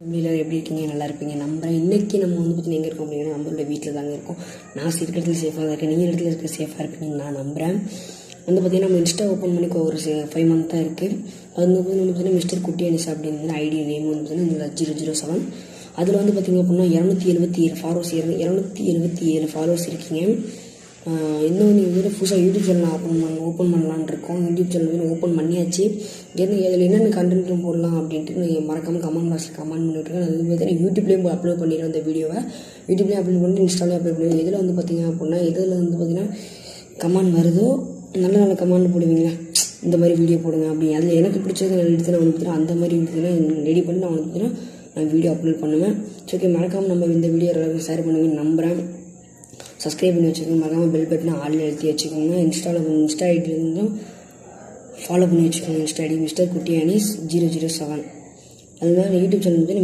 ஃபேமிலியில் எப்படி இருக்கீங்க? நல்லா இருப்பீங்க. நம்புறேன். இன்றைக்கி நம்ம வந்து பார்த்தீங்கன்னா எங்கே இருக்கோம் அப்படின்னா நம்மளோட வீட்டில் தாங்க இருக்கோம். நான் இருக்கிறதுல சேஃபாக தான் இருக்கேன். நீங்கள் இடத்துல இருக்க சேஃபாக இருப்பீங்கன்னு நான் நம்புகிறேன் வந்து பார்த்தீங்கன்னா நம்ம இன்ஸ்டா ஓப்பன் பண்ணி ஒரு ஃபைவ் மந்த் தான் இருக்குது அது வந்து பார்த்தீங்கன்னா மிஸ்டர் குட்டி அனிஷா அப்படின்னு ஐடி நேம் வந்து பார்த்தீங்கன்னா ஜீரோ ஜீரோ செவன் அதில் வந்து பார்த்தீங்க அப்படின்னா இரநூத்தி எழுபத்தி ஏழு ஃபாலோவர்ஸ் இரநூத்தி எழுபத்தி ஏழு ஃபாலோவர்ஸ் இருக்கீங்க. இன்னும் நீங்கள் வந்து புதுசாக யூடியூப் சேனல் ஓப்பன் பண்ண ஓப்பன் பண்ணலான்னு இருக்கோம். யூடியூப் சேனல் வந்து ஓப்பன் பண்ணியாச்சு. என்ன அதில் என்னென்ன கண்டென்ட்டும் போடலாம் அப்படின்ட்டு நீங்கள் மறக்காமல் கமெண்ட் பாக்ஸில் கமெண்ட் பண்ணிவிட்ருக்கேன் அது வந்து பார்த்தீங்கன்னா யூடியூப்லேயும் அப்லோட் பண்ணிடுறேன் அந்த வீடியோவை யூடியூப்லேயும் அப்லோட் பண்ணி இன்ஸ்டாலேயும் அப்லோட் பண்ணி இதில் வந்து பார்த்தீங்க அப்படின்னா இதில் வந்து பார்த்தீங்கன்னா கமெண்ட் வருதோ நல்ல நல்ல கமெண்ட் போடுவீங்களா? இந்த மாதிரி வீடியோ போடுங்க அப்படி அதில் எனக்கு பிடிச்சது நான் எடுத்து நான் வந்து பார்த்தீங்கன்னா அந்த மாதிரி ரெடி பண்ணி நான் வந்து பார்த்தீங்கன்னா நான் வீடியோ அப்லோட் பண்ணுவேன். ஸோ ஓகே மறக்காமல் நம்ம இந்த வீடியோ எல்லாருக்கும் ஷேர் பண்ணுவீங்கன்னு நம்புகிறேன் சப்ஸ்கிரைப் பண்ணி வச்சுக்கோங்க. மறக்காமல் பெல் பட்டனை ஆளில் எழுத்தி வச்சுக்கோங்க. இன்ஸ்டாவில் இன்ஸ்டா ஐடியிலேருந்தும் ஃபாலோ பண்ணி வச்சுக்கோங்க. Insta ID mister Kutti Anees zero zero seven அதுதான் யூடியூப் சேனல் வந்து